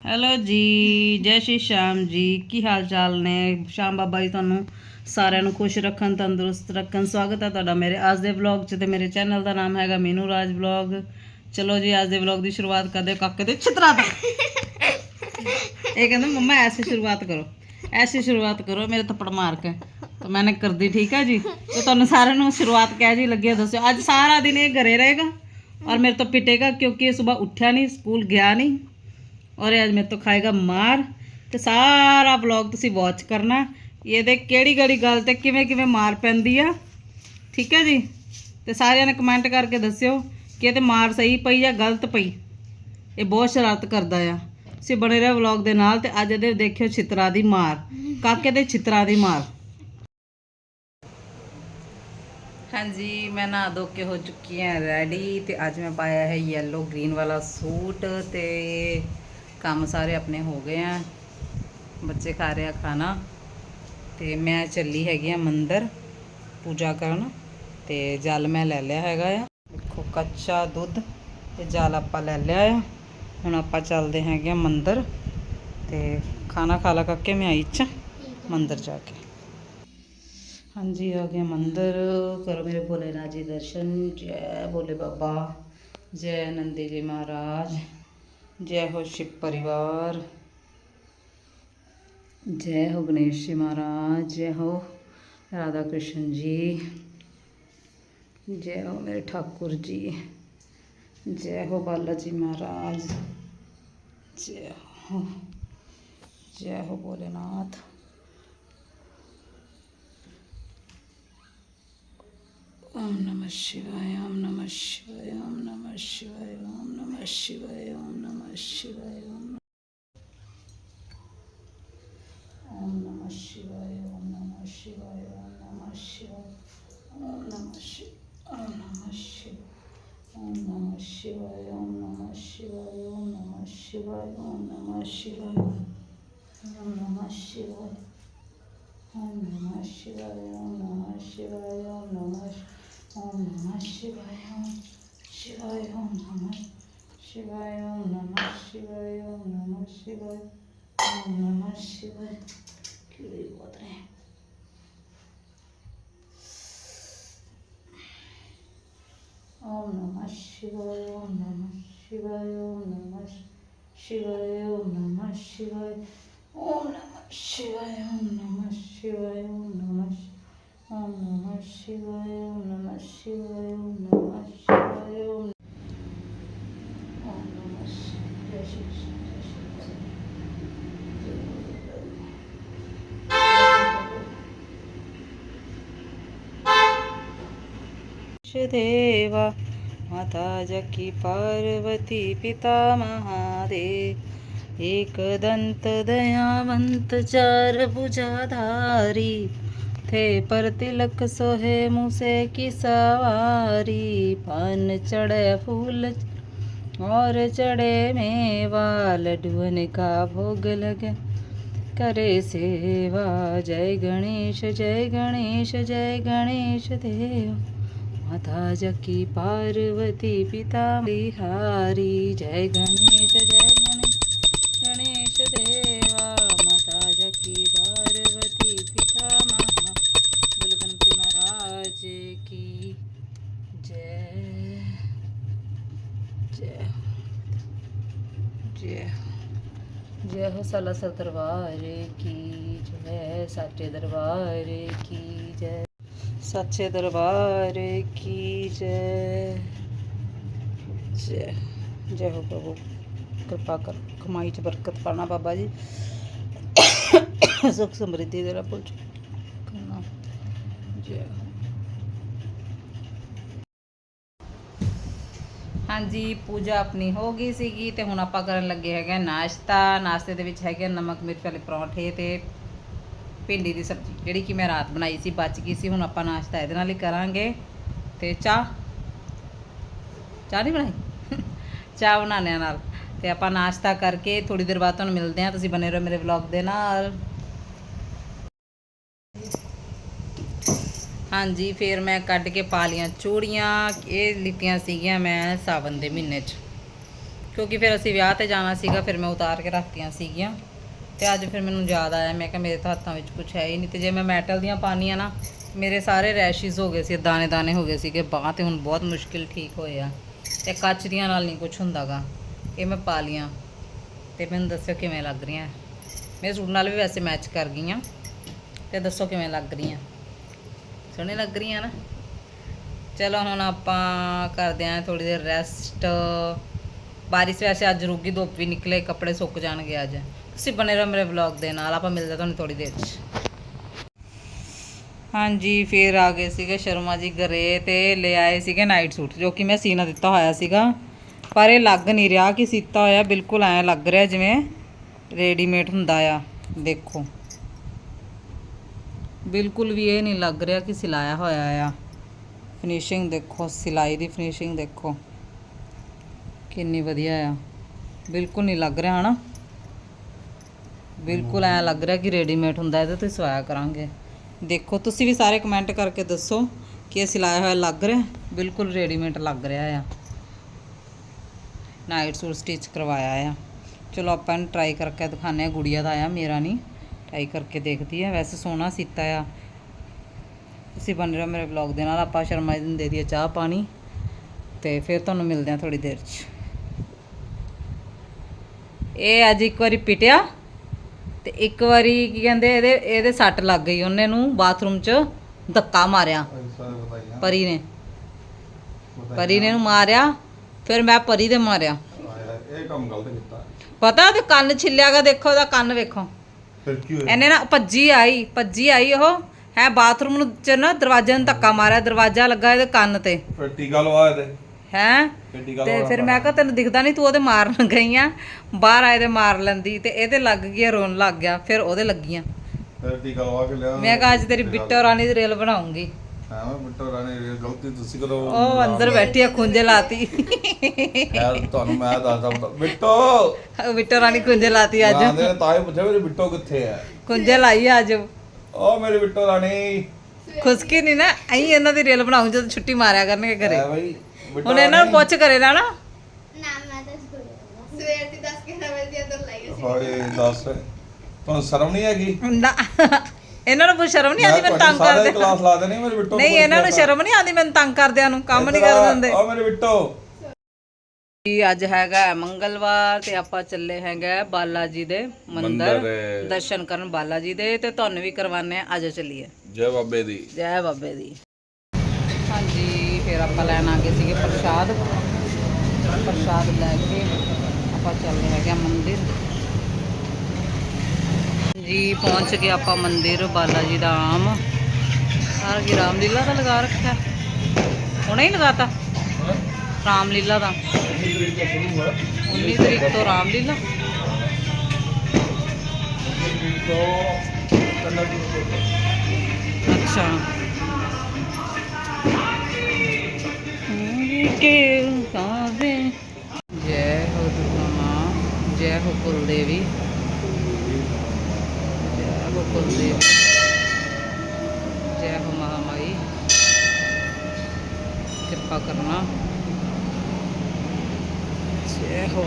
Hello ਜੀ, ਜੈ ਸ਼੍ਰੀ ਸ਼ਾਮ ਜੀ। ਕੀ ਹਾਲ ਚਾਲ ਨੇ? ਸ਼ਾਮ ਬਾਬਾ ਜੀ ਤੁਹਾਨੂੰ ਸਾਰਿਆਂ ਨੂੰ ਖੁਸ਼ ਰੱਖਣ, ਤੰਦਰੁਸਤ ਰੱਖਣ। ਸਵਾਗਤ ਹੈ ਤੁਹਾਡਾ ਮੇਰੇ ਅੱਜ ਦੇ ਵਲੌਗ 'ਚ ਤੇ ਮੇਰੇ ਚੈਨਲ ਦਾ ਨਾਮ ਹੈਗਾ ਮੀਨੂ ਰਾਜ ਵਲੌਗ ਚਲੋ ਜੀ, ਅੱਜ ਦੇ ਵਲੌਗ ਦੀ ਸ਼ੁਰੂਆਤ ਕਰਦੇ ਹਾਂ ਕਾਕੇ ਦੇ ਛਤਰਾ ਤੋਂ। ਇਹ ਕਹਿੰਦਾ, ਮੰਮਾ, ਐਸੇ ਸ਼ੁਰੂਆਤ ਕਰੋ। ਐਸੀ ਸ਼ੁਰੂਆਤ ਕਰੋ, ਮੇਰੇ ਥੱਪੜ ਮਾਰ ਕੇ। ਤਾਂ ਮੈਨੇ ਕਰ ਦੀ ਠੀਕ ਹੈ ਜੀ। ਤੇ ਤੁਹਾਨੂੰ ਸਾਰਿਆਂ ਨੂੰ ਸ਼ੁਰੂਆਤ ਕਹਿ ਜੀ ਲੱਗਿਆ ਦੱਸਿਓ। ਅੱਜ ਸਾਰਾ ਦਿਨ ਇਹ ਘਰੇ ਰਹੇਗਾ ਔਰ ਮੇਰੇ ਤੋਂ ਪਿਟੇਗਾ ਕਿਉਂਕਿ ਇਹ ਸਵੇਰ ਉੱਠਿਆ ਨਹੀਂ, ਸਕੂਲ ਗਿਆ ਨਹੀਂ। ਔਰ ਇਹ ਅੱਜ ਮੇਰੇ ਤੋਂ ਖਾਏਗਾ ਮਾਰ ਤੇ ਸਾਰਾ ਵਲੌਗ ਤੁਸੀਂ ਵਾਚ ਕਰਨਾ। ਇਹਦੇ ਕਿਹੜੀ ਕਿਹੜੀ ਗੱਲ ਤੇ ਕਿਵੇਂ ਕਿਵੇਂ ਮਾਰ ਪੈਂਦੀ ਆ? ਠੀਕ ਹੈ ਜੀ? ਤੇ ਸਾਰਿਆਂ ਨੇ ਕਮੈਂਟ ਕਰਕੇ ਦੱਸਿਓ ਕਿ ਇਹ ਤੇ ਮਾਰ ਸਹੀ ਪਈ ਜਾਂ ਗਲਤ ਪਈ? ਇਹ ਬਹੁਤ ਸ਼ਰਾਰਤ ਕਰਦਾ ਆ। ਤੁਸੀਂ ਬਣੇ ਰਹੋ ਵਲੌਗ ਦੇ ਨਾਲ ਤੇ ਅੱਜ ਇਹਦੇ ਦੇਖਿਓ ਛਿੱਤਰਾ ਦੀ ਮਾਰ। ਕਾਕੇ ਦੇ ਛਿੱਤਰਾ ਦੀ ਮਾਰ। ਹਾਂਜੀ, ਮੈਂ ਨਾ ਧੋ ਕੇ ਹੋ ਚੁੱਕੀ ਹਾਂ ਰੈਡੀ ਤੇ ਅੱਜ ਮੈਂ ਪਾਇਆ ਹੈ ਯੈਲੋ ਗ੍ਰੀਨ ਵਾਲਾ ਸੂਟ ਤੇ ਕੰਮ ਸਾਰੇ ਆਪਣੇ ਹੋ ਗਏ ਆ। ਬੱਚੇ ਖਾ ਰਹੇ ਖਾਣਾ। ਤੇ ਮੈਂ ਚੱਲੀ ਹੈਗੀ ਆ ਮੰਦਰ ਪੂਜਾ ਕਰਨ। ਤੇ ਜਲ ਮੈਂ ਲੈ ਲਿਆ ਹੈਗਾ ਆ। ਦੇਖੋ ਕੱਚਾ ਦੁੱਧ ਤੇ ਜਲ ਆਪਾਂ ਲੈ ਲਿਆ ਆ। ਹੁਣ ਆਪਾਂ ਚੱਲਦੇ ਹੈਗੇ ਆ ਮੰਦਰ। ਤੇ ਖਾਣਾ ਖਾ ਲਾ ਕਰਕੇ ਮੈਂ ਆਈ ਚ ਮੰਦਰ ਜਾ ਕੇ। ਹਾਂਜੀ, ਆ ਗਿਆ ਮੰਦਰ। ਕਰੋ ਮੇਰੇ ਭੋਲੇ ਜੀ ਦਰਸ਼ਨ। ਜੈ ਭੋਲੇ ਬਾਬਾ। ਜੈ ਨੰਦੀ ਜੀ ਮਹਾਰਾਜ। ਜੈ ਹੋ ਸ਼ਿਵ ਪਰਿਵਾਰ ਜੈ ਹੋ ਗਣੇਸ਼ ਜੀ ਮਹਾਰਾਜ ਜੈ ਹੋ ਰਾਧਾ ਕ੍ਰਿਸ਼ਨ ਜੀ ਜੈ ਹੋ ਮੇਰੇ ਠਾकुर ਜੀ ਜੈ ਹੋ ਬਾਲਾ ਜੀ ਮਹਾਰਾਜ ਜੈ ਹੋ ਜੈ ਹੋ ओम नमः शिवाय ओम नमः शिवाय ओम नमः शिवाय ओम नमः शिवाय ओम नमः शिवाय ओम ओम नमः शिवाय ओम नमः शिवाय ओम नमः शिवाय ओम नमः शिव ओम नमः शिव ओम नमः शिवाय ओम नमः शिवाय ओम नमः शिवाय ओम नमः शिवाय ओम नमः शिवाय ओम नमः शिवाय ओम नमः शिवाय ओम नमः ओम नमः शिवाय ओम शिवाय ओम नमः शिवाय ओम नमः शिवाय ओम नमः शिवाय ओम नमः शिवाय कीड़े बहुत रहे हैं ओम नमः शिवाय ओम नमः शिवाय ओम नमः शिवाय ओम नमः शिवाय ओम नमः शिवाय ओम नमः शिवाय ओम नमः ओम नमः शिवाय ओम शिवाय शिवाय देवा माता जकी पार्वती पिता महादेव एक दंत दयावंत चार भुजाधारी थे पर तिलक सोहे मुसे की सवारी पान चढ़े फूल और चढ़े मेवा लड्डुअन का भोग लगे करे सेवा जय गणेश जय गणेश जय गणेश देव माता जकी पार्वती पिता बिहारी जय गणेश जय गणेश गणेश देवा माता जकी जय हो सालासर दरबार की जय साचे दरबार की जय सच्चे दरबार की जय जय जय हो प्रभु कृपा कर कमाई च बरकत पाना बाबा जी सुख समृद्धि दे पुल करना जय हो ਹਾਂਜੀ, ਪੂਜਾ ਆਪਣੀ ਹੋ ਗਈ ਸੀਗੀ ਤੇ ਹੁਣ ਆਪਾਂ ਕਰਨ ਲੱਗੇ ਹੈਗੇ ਨਾਸ਼ਤਾ। ਨਾਸ਼ਤੇ ਦੇ ਵਿੱਚ ਹੈਗੇ ਨਮਕ, ਮਿਰਚ ਵਾਲੇ ਪਰੌਂਠੇ ਤੇ ਭਿੰਡੀ ਦੀ ਸਬਜ਼ੀ, ਜਿਹੜੀ ਕਿ ਮੈਂ ਰਾਤ ਬਣਾਈ ਸੀ, ਬਚ ਗਈ ਸੀ। ਹੁਣ ਆਪਾਂ ਨਾਸ਼ਤਾ ਇਹਦੇ ਨਾਲ ਹੀ ਕਰਾਂਗੇ। ਤੇ ਚਾਹ? ਚਾਹ ਨਹੀਂ ਬਣਾਈ? ਚਾਹ ਬਣਾਉਣੇ ਨਾਲ। ਤੇ ਆਪਾਂ ਨਾਸ਼ਤਾ ਕਰਕੇ ਥੋੜੀ ਦੇਰ ਬਾਅਦ ਤੁਹਾਨੂੰ ਮਿਲਦੇ ਹਾਂ। ਤੁਸੀਂ ਬਨੇ ਰਹੋ ਮੇਰੇ ਵਲੌਗ ਦੇ ਨਾਲ। ਹਾਂਜੀ, ਫਿਰ ਮੈਂ ਕੱਢ ਕੇ ਪਾ ਲੀਆਂ ਚੂੜੀਆਂ। ਇਹ ਲਿੱਤੀਆਂ ਸੀਗੀਆਂ ਮੈਂ ਸਾਵਨ ਦੇ ਮਹੀਨੇ 'ਚ। ਕਿਉਂਕਿ ਫਿਰ ਅਸੀਂ ਵਿਆਹ ਤੇ ਜਾਣਾ ਸੀਗਾ, ਫਿਰ ਮੈਂ ਉਤਾਰ ਕੇ ਰੱਖਤੀਆਂ ਸੀਗੀਆਂ। ਤੇ ਅੱਜ ਫਿਰ ਮੈਨੂੰ ਯਾਦ ਆਇਆ, ਮੈਂ ਕਿਹਾ ਮੇਰੇ ਤਾਂ ਹੱਥਾਂ ਵਿੱਚ ਕੁਝ ਹੈ ਹੀ ਨਹੀਂ। ਤੇ ਜੇ ਮੈਂ ਮੈਟਲ ਦੀਆਂ ਪਾਨੀਆਂ ਨਾ, ਮੇਰੇ ਸਾਰੇ ਰੈਸ਼ਿਸ ਹੋ ਗਏ ਸੀ ਦਾਣੇ ਦਾਣੇ ਹੋ ਗਏ ਸੀਗੇ। ਬਾਹਾਂ ਤੇ ਹੁਣ ਬਹੁਤ ਮੁਸ਼ਕਿਲ ਠੀਕ ਹੋਏ ਆ। ਤੇ ਕੱਚ ਦੀਆਂ ਨਾਲ ਨਹੀਂ ਕੁਝ ਹੁੰਦਾਗਾ। ਇਹ ਮੈਂ ਪਾ ਲੀਆਂ ਤੇ ਮੈਨੂੰ ਦੱਸਿਓ ਕਿਵੇਂ ਲੱਗ ਰਹੀਆਂ। ਮੇਰੇ ਸੂਟ ਨਾਲ ਵੀ ਵੈਸੇ ਮੈਚ ਕਰ ਗਈਆਂ। ਤੇ ਦੱਸੋ ਕਿਵੇਂ ਲੱਗ ਰਹੀਆਂ। ਸੋਹਣੇ ਲੱਗ ਰਹੀਆਂ ਨਾ। ਚਲੋ ਹੁਣ ਆਪਾਂ ਕਰਦੇ ਆਂ ਥੋੜੀ ਦੇਰ ਰੈਸਟ ਬਾਰਿਸ਼ ਵੈਸੇ ਅੱਜ ਰੁਕੀ ਧੁੱਪ ਵੀ ਨਿਕਲੇ, ਕੱਪੜੇ ਸੁੱਕ ਜਾਣਗੇ ਅੱਜ। ਤੁਸੀਂ ਬਨੇ ਰਹੋ ਮੇਰੇ ਵਲੌਗ ਦੇ ਨਾਲ, ਆਪਾਂ ਮਿਲਦੇ ਤੁਹਾਨੂੰ ਥੋੜੀ ਦੇਰ 'ਚ। ਹਾਂਜੀ, ਫੇਰ ਆ ਗਏ ਸੀਗੇ ਸ਼ਰਮਾ ਜੀ ਘਰੇ ਤੇ ਲੈ ਆਏ ਸੀਗੇ ਨਾਈਟ ਸੂਟ ਜੋ ਕਿ ਮੈਂ ਸੀਨਾ ਦਿੱਤਾ ਹੋਇਆ ਸੀਗਾ। ਪਰ ਇਹ ਲੱਗ ਨਹੀਂ ਰਿਹਾ ਕਿ ਸੀਤਾ ਹੋਇਆ, ਬਿਲਕੁਲ ਐਂ ਲੱਗ ਰਿਹਾ ਜਿਵੇਂ ਰੈਡੀਮੇਡ ਹੁੰਦਾ ਆ, ਦੇਖੋ। ਬਿਲਕੁਲ ਵੀ ਇਹ ਨਹੀਂ ਲੱਗ ਰਿਹਾ ਕਿ ਸਿਲਾਇਆ ਹੋਇਆ ਆ। ਫਿਨਿਸ਼ਿੰਗ ਦੇਖੋ, ਸਿਲਾਈ ਦੀ ਫਿਨਿਸ਼ਿੰਗ ਦੇਖੋ। ਕਿੰਨੀ ਵਧੀਆ ਆ। ਬਿਲਕੁਲ ਨਹੀਂ ਲੱਗ ਰਿਹਾ ਹਨਾ। ਬਿਲਕੁਲ ਐ ਲੱਗ ਰਿਹਾ ਕਿ ਰੈਡੀਮੇਡ ਹੁੰਦਾ, ਇਹਦੇ ਤੇ ਸਵਾਇਆ ਕਰਾਂਗੇ। ਦੇਖੋ, ਤੁਸੀਂ ਵੀ ਸਾਰੇ ਕਮੈਂਟ ਕਰਕੇ ਦੱਸੋ ਕਿ ਇਹ ਸਿਲਾਇਆ ਹੋਇਆ ਲੱਗ ਰਿਹਾ। ਬਿਲਕੁਲ ਰੈਡੀਮੇਡ ਲੱਗ ਰਿਹਾ ਆ। ਨਾਈਟ ਸੂਟ ਸਟਿਚ ਕਰਵਾਇਆ ਆ। ਚਲੋ, ਆਪਾਂ ਨੂੰ ਟਰਾਈ ਕਰਕੇ ਦਿਖਾਉਂਦੇ ਆ ਗੁੜੀਆ ਦਾ ਆ, ਮੇਰਾ ਨਹੀਂ। ਟਰਾਈ ਕਰਕੇ ਦੇਖਦੀ ਆ। ਵੈਸੇ ਸੋਹਣਾ ਸੀਤਾ ਆ। ਤੁਸੀਂ ਬਣ ਰਹੋ ਮੇਰੇ ਵਲੌਗ ਦੇ ਨਾਲ। ਆਪਾਂ ਸ਼ਰਮਾ ਜੀ ਨੂੰ ਦੇ ਦਈਏ ਚਾਹ ਪਾਣੀ। ਤੇ ਫਿਰ ਤੁਹਾਨੂੰ ਮਿਲਦੇ ਆ ਥੋੜੀ ਦੇਰ 'ਚ। ਇਹ ਅੱਜ ਇੱਕ ਵਾਰੀ ਪਿਟਿਆ। ਤੇ ਇੱਕ ਵਾਰੀ ਕੀ ਕਹਿੰਦੇ ਇਹਦੇ ਇਹਦੇ ਸੱਟ ਲੱਗ ਗਈ ਉਹਨੇ ਨੂੰ ਬਾਥਰੂਮ 'ਚ। ਧੱਕਾ ਮਾਰਿਆ। ਪਰੀ ਨੇ। ਪਰੀ ਨੇ ਨੂੰ ਮਾਰਿਆ। ਫਿਰ ਮੈਂ ਪਰੀ ਦੇ ਮਾਰਿਆ। ਇਹ ਕੰਮ ਗਲਤ ਕੀਤਾ। ਪਤਾ ਉਹਦੇ ਕੰਨ ਛਿੱਲਿਆਗਾ ਦੇਖੋ ਉਹਦਾ ਕੰਨ ਵੇਖੋ। ਫਿਰ ਕੀ ਹੋਇਆ? ਇਹਨੇ ਨਾ ਭੱਜੀ ਆਈ ਭੱਜੀ ਆਈ ਉਹ। ਹੈ ਬਾਥਰੂਮ ਨੂੰ ਚ ਨਾ ਦਰਵਾਜ਼ੇ ਨੂੰ ਧੱਕਾ ਮਾਰਿਆ ਦਰਵਾਜ਼ਾ ਲੱਗਾ ਇਹਦੇ ਕੰਨ ਤੇ। ਫਿਰ ਟੀਕਾ ਲਵਾ ਇਹਦੇ। ਹੈ? ਫਿਰ ਟੀਕਾ ਤੇ ਲਵਾ ਫਿਰ ਮੈਂ ਕਿਹਾ ਤੈਨੂੰ ਦਿਖਦਾ ਨਹੀਂ ਤੂੰ ਉਹਦੇ ਮਾਰਨ ਗਈ ਆ ਬਾਹਰ ਆਏ ਤੇ ਮਾਰ ਲੈਂਦੀ ਤੇ ਇਹਦੇ ਲੱਗ ਗਿਆ ਰੋਣ ਲੱਗ ਗਿਆ ਫਿਰ ਉਹਦੇ ਲੱਗੀਆਂ। ਫਿਰ ਟੀਕਾ ਲਵਾ ਕੇ ਲਿਆ। ਮੈਂ ਕਿਹਾ ਅੱਜ ਤੇਰੀ ਬਿੱਟੋ ਰਾਣੀ ਦੀ ਰੇਲ ਬਣਾਉਂਗੀ। ਹਾਂ ਮੈਂ ਬਿੱਟੋ ਰਾਣੇ ਇਹ ਗਲਤੀ ਤੁਸੀਂ ਕਰੋ। ਉਹ ਅੰਦਰ ਬੈਠੀ ਆ ਖੁੰਝੇ ਲਾਤੀ। ਯਾਰ ਤੁਹਾਨੂੰ ਮੈਂ ਦੱਸਦਾ ਪਤਾ ਬਿੱਟੋ ਬਿੱਟੋ ਰਾਣੀ ਖੁੰਝੇ ਲਾਤੀ ਅੱਜ। ਨਾ ਦੇ ਤਾਂ ਹੀ ਪੁੱਛਿਆ ਮੇਰੇ ਬਿੱਟੋ ਕਿੱਥੇ ਹੈ ਖੁੰਝੇ ਲਾਈ ਆ ਅੱਜ। ਉਹ ਮੇਰੇ ਬਿੱਟੋ ਰਾਣੀ। ਖੁਸਕੀ ਨਹੀਂ ਨਾ ਐਂ ਇਹਨਾਂ ਦੀ ਰੇਲ ਬਣਾਉਂ ਜਦੋਂ ਛੁੱਟੀ ਮਾਰਿਆ ਕਰਨਗੇ ਘਰੇ। ਹੈ ਬਈ ਬਿੱਟੋ ਹੁਣ ਇਹਨਾਂ ਨੂੰ ਪੁੱਛ ਕਰੇ ਨਾ ਨਾ। ਨਾ ਮੈਂ ਤਾਂ ਸਕੂਲ ਸਵੇਰ ਦੀ 10 11 ਵਜੇ ਦੇ ਅੰਦਰ ਲਾਈ ਸੀ। ਹਾਏ ਦੱਸ। ਤੁਹਾਨੂੰ ਸ਼ਰਮ ਨਹੀਂ ਹੈਗੀ? ਨਾ ਇਹਨਾਂ ਨੂੰ ਕੋਈ ਸ਼ਰਮ ਨਹੀਂ ਆਉਂਦੀ ਮੈਂ ਮੈਨੂੰ ਤੰਗ ਕਰਦੇ। ਕਲਾਸ ਲਾ ਦੇਣੀ ਮੇਰੇ ਬਿੱਟੋ ਨਹੀਂ ਇਹਨਾਂ ਨੂੰ ਸ਼ਰਮ ਨਹੀਂ ਆਉਂਦੀ ਮੈਨੂੰ ਤੰਗ ਕਰਦਿਆਂ ਨੂੰ ਕੰਮ ਨਹੀਂ ਕਰਨ ਦਿੰਦੇ। ਉਹ ਮੇਰੇ ਬਿੱਟੋ ਜੀ ਅੱਜ ਹੈਗਾ ਮੰਗਲਵਾਰ ਤੇ ਆਪਾਂ ਚੱਲੇ ਹੈਗਾ ਬਾਲਾ ਜੀ ਦੇ ਮੰਦਿਰ। ਦਰਸ਼ਨ ਕਰਨ ਬਾਲਾ ਜੀ ਦੇ ਤੇ ਤੁਹਾਨੂੰ ਵੀ ਕਰਵਾਣੇ ਆ ਆਜੋ ਚੱਲੀਏ। ਜੈ ਬਾਬੇ ਦੀ। ਜੈ ਬਾਬੇ ਦੀ। ਹਾਂਜੀ ਫਿਰ ਆਪਾਂ ਲੈਣ ਆ ਗਏ ਸੀਗੇ ਪ੍ਰਸ਼ਾਦ। ਪ੍ਰਸ਼ਾਦ ਲੈ ਕੇ ਆਪਾਂ ਚੱਲੇ ਹੈਗੇ ਆ ਮੰਦਿਰ। ਜੀ ਪਹੁੰਚ ਗਏ ਆਪਾਂ ਮੰਦਿਰ ਬਾਲਾ ਜੀ ਦਾ ਆਮ ਸਾਰ ਕੀ ਰਾਮਲੀਲਾ ਦਾ ਲਗਾ ਰੱਖਿਆ? ਹੁਣੇ ਹੀ ਲਗਾਤਾ? ਰਾਮਲੀਲਾ ਦਾ। 19 ਤਰੀਕ ਤੋਂ ਰਾਮਲੀਲਾ। ਅੱਛਾ। ਕੇ ਕਾਵੇ? ਜੈ ਹੋ ਦੁਰਗਾ ਜੈ ਹੋ ਕੁਲ ਦੇਵੀ ਜੈ ਹੋ ਕੁਲ ਦੇਵੀ कुलदेव जय हो महामाई। कृपा करना। जय हो।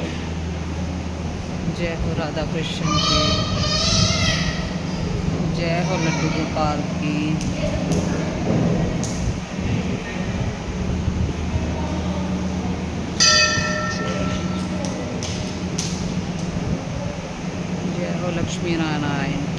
जय हो राधा कृष्ण की। जय हो लड्डू गोपाल की। लक्ष्मी नारायण।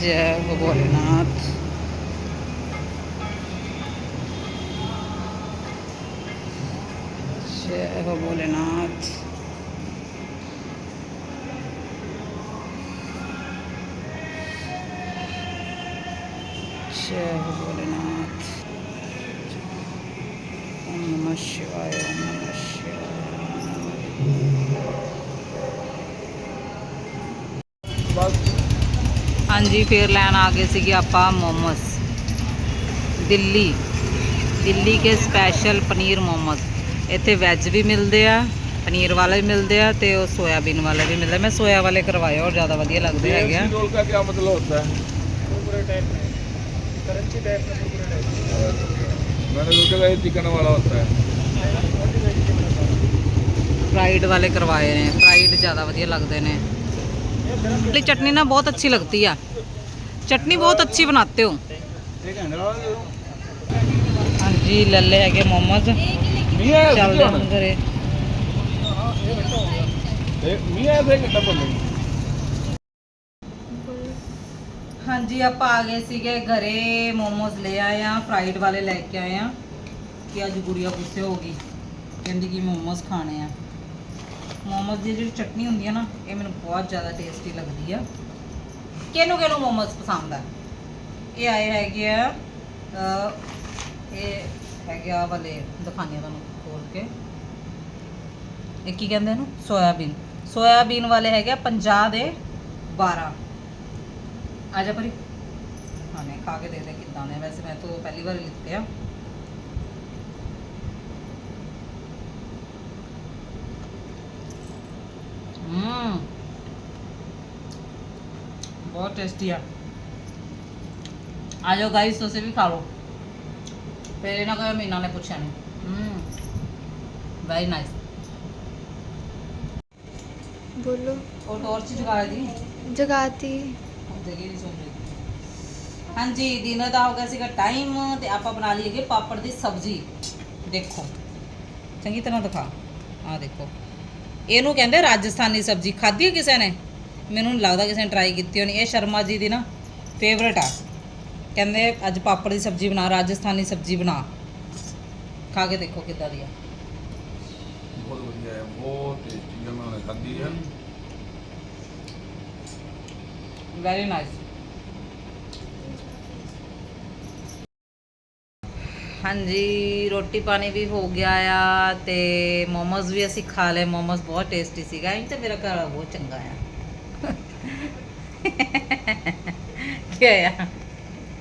الحاجة غبرنات غبرنات غبرنات أم الشواية أم الشواية हो भोलेनाथ ओम नमः शिवाय ओम नमः शिवाय ਹਾਂਜੀ ਫੇਰ ਲੈਣ ਆ ਗਏ ਸੀਗੇ ਆਪਾਂ ਮੋਮੋਸ ਦਿੱਲੀ ਦਿੱਲੀ ਕੇ ਸਪੈਸ਼ਲ ਪਨੀਰ ਮੋਮੋਸ ਇੱਥੇ ਵੈਜ ਵੀ ਮਿਲਦੇ ਆ ਪਨੀਰ ਵਾਲੇ ਵੀ ਮਿਲਦੇ ਆ ਤੇ ਉਹ ਸੋਇਆਬੀਨ ਵਾਲੇ ਵੀ ਮਿਲਦੇ ਮੈਂ ਸੋਇਆ ਵਾਲੇ ਕਰਵਾਏ ਔਰ ਜ਼ਿਆਦਾ ਵਧੀਆ ਲੱਗਦੇ ਹੈਗੇ ਆ रोल का क्या मतलब होता है मैंने सोचा था ये चिकन वाला होता है फ्राइड वाले करवाए ने फ्राइड ज़्यादा ਵਧੀਆ ਲੱਗਦੇ ਨੇ वाली चटनी ना बहुत अच्छी लगती है चटनी बहुत अच्छी बनाते हो एक हैंडल वाला दे दो हाँ जी ले ले हैगे मोमोज नहीं आया ਚੱਲਦੇ ਹੁਣ ਘਰੇ नहीं आया था एक डब्बा में ਹਾਂਜੀ ਆਪਾਂ ਆ ਗਏ ਸੀਗੇ ਘਰੇ ਮੋਮੋਜ਼ ਲੈ ਆਏ ਆ ਫਰਾਈਡ ਵਾਲੇ ਲੈ ਕੇ ਆਏ ਆ ਕਿ ਅੱਜ ਗੁੜੀਆ ਗੁੱਸੇ ਹੋ ਗਈ ਕਹਿੰਦੀ ਕਿ ਮੋਮੋਜ਼ ਖਾਣੇ ਆ ਮੋਮੋਜ਼ ਦੀ ਜਿਹੜੀ ਚਟਨੀ ਹੁੰਦੀ ਆ ਨਾ ਇਹ ਮੈਨੂੰ ਬਹੁਤ ਜ਼ਿਆਦਾ ਟੇਸਟੀ ਲੱਗਦੀ ਆ ਕਿਹਨੂੰ ਕਿਹਨੂੰ ਮੋਮੋਜ਼ ਪਸੰਦ ਆ? ਇਹ ਆਏ ਹੈਗੇ ਆ ਅ, ਇਹ ਹੈਗੇ ਆ ਵਾਲੇ ਦਿਖਾਉਂਦੀ ਆ ਤੁਹਾਨੂੰ ਖੋਲ ਕੇ। ਇਹ ਕੀ ਕਹਿੰਦੇ ਇਹਨੂੰ? ਸੋਇਆਬੀਨ। ਸੋਇਆਬੀਨ ਵਾਲੇ ਹੈਗੇ ਆ 50 ਦੇ 12 ਆ ਜਾ ਪਰੀ। ਹਾਂ ਖਾ ਕੇ ਦੇ ਦੇ ਕਿੱਦਾਂ ਨੇ ਵੈਸੇ ਮੈਂ ਤਾਂ ਪਹਿਲੀ ਵਾਰ ਲਿੱਤੇ ਆ। ਹਮ ਬਹੁਤ ਟੇਸਟੀ ਆ ਆ ਜਾਓ ਗਾਇਸ ਤੁਸੀਂ ਵੀ ਖਾ ਲਓ ਫਿਰ ਇਹਨਾਂ ਕੋਲ ਮੀਨਾ ਨੇ ਪੁੱਛਿਆ ਨਹੀਂ ਹਮ ਵੈਰੀ ਨਾਈਸ बोलो ਉਹ ਟੋਰਚ ਜਗਾ ਦੀ जगाती ਜਗੀ ਨਹੀਂ ਸੁਣ ਰਹੀ ਹਾਂਜੀ ਦਿਨ ਦਾ ਹੋ ਗਿਆ ਸੀਗਾ ਟਾਈਮ ਤੇ ਆਪਾਂ ਬਣਾ ਲਈ ਹੈਗੀ ਪਾਪੜ ਦੀ ਸਬਜ਼ੀ ਦੇਖੋ ਚੰਗੀ ਤਰ੍ਹਾਂ ਦਿਖਾ ਆ ਦੇਖੋ ਇਹਨੂੰ ਕਹਿੰਦੇ ਰਾਜਸਥਾਨੀ ਸਬਜ਼ੀ ਖਾਧੀ ਹੈ ਕਿਸੇ ਨੇ ਮੈਨੂੰ ਨਹੀਂ ਲੱਗਦਾ ਕਿਸੇ ਨੇ ਟਰਾਈ ਕੀਤੀ ਹੋਣੀ। ਇਹ ਸ਼ਰਮਾ ਜੀ ਦੀ ਨਾ ਫੇਵਰਟ ਆ। ਕਹਿੰਦੇ ਅੱਜ ਪਾਪੜ ਦੀ ਸਬਜ਼ੀ ਬਣਾ ਰਾਜਸਥਾਨੀ ਸਬਜ਼ੀ ਬਣਾ। ਖਾ ਕੇ ਦੇਖੋ ਕਿੱਦਾਂ ਦੀ ਆ। ਹਾਂਜੀ ਰੋਟੀ ਪਾਣੀ ਵੀ ਹੋ ਗਿਆ ਆ ਤੇ ਮੋਮੋਜ਼ ਵੀ ਅਸੀਂ ਖਾ ਲਏ। ਮੋਮੋਜ਼ ਬਹੁਤ ਟੇਸਟੀ ਸੀਗਾ। ਇਹ ਤਾਂ ਮੇਰਾ ਘਰ ਬਹੁਤ ਚੰਗਾ ਆ। ਕੀ ਹੋਇਆ?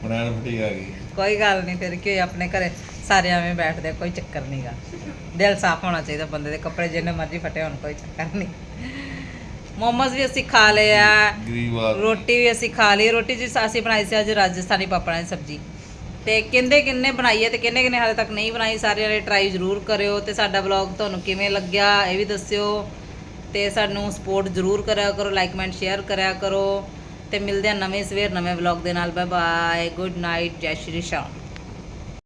ਬਣਾਣ ਫਟੀ ਆ ਗਈ। ਕੋਈ ਗੱਲ ਨਹੀਂ ਫਿਰ ਕਿ ਆਪਣੇ ਘਰੇ ਸਾਰੇ ਐਵੇਂ ਬੈਠਦੇ ਕੋਈ ਚੱਕਰ ਨਹੀਂਗਾ ਦਿਲ ਸਾਫ਼ ਹੋਣਾ ਚਾਹੀਦਾ ਬੰਦੇ ਦੇ ਕੱਪੜੇ ਜਿੰਨੇ ਮਰਜ਼ੀ ਫਟੇ ਹੋਣ ਕੋਈ ਚੱਕਰ ਨਹੀਂ। ਮੋਮਸ ਵੀ ਅਸੀਂ ਖਾ ਲਏ ਰੋਟੀ ਵੀ ਅਸੀਂ ਖਾ ਲਈ। ਰੋਟੀ ਜੀ ਅਸੀਂ ਬਣਾਈ ਸੀ ਅੱਜ ਰਾਜਸਥਾਨੀ ਪਾਪੜਾਂ ਦੀ ਸਬਜ਼ੀ। ਤੇ ਕਿੰਦੇ ਕਿੰਨੇ ਬਣਾਈਏ ਤੇ ਕਿੰਨੇ ਕਿੰਨੇ ਹਾਲੇ ਤੱਕ ਨਹੀਂ ਬਣਾਈ ਸਾਰਿਆਂ ਨੇ ਟਰਾਈ ਜ਼ਰੂਰ ਕਰਿਓ। ਤੇ ਸਾਡਾ ਵਲੌਗ ਤੁਹਾਨੂੰ ਕਿਵੇਂ ਲੱਗਿਆ ਇਹ ਵੀ ਦੱਸਿਓ। ਤੇ ਸਾਨੂੰ ਸਪੋਰਟ ਜ਼ਰੂਰ ਕਰਿਆ ਕਰੋ ਲਾਈਕ ਕਮੈਂਟ ਸ਼ੇਅਰ ਕਰਿਆ ਕਰੋ। ਤੇ ਮਿਲਦੇ ਆ ਨਵੇਂ ਸਵੇਰ ਨਵੇਂ ਵਲੌਗ ਦੇ ਨਾਲ। ਬਾਏ ਬਾਏ ਗੁੱਡ ਨਾਈਟ ਜੈ ਸ਼੍ਰੀ ਸ਼ਾਮ।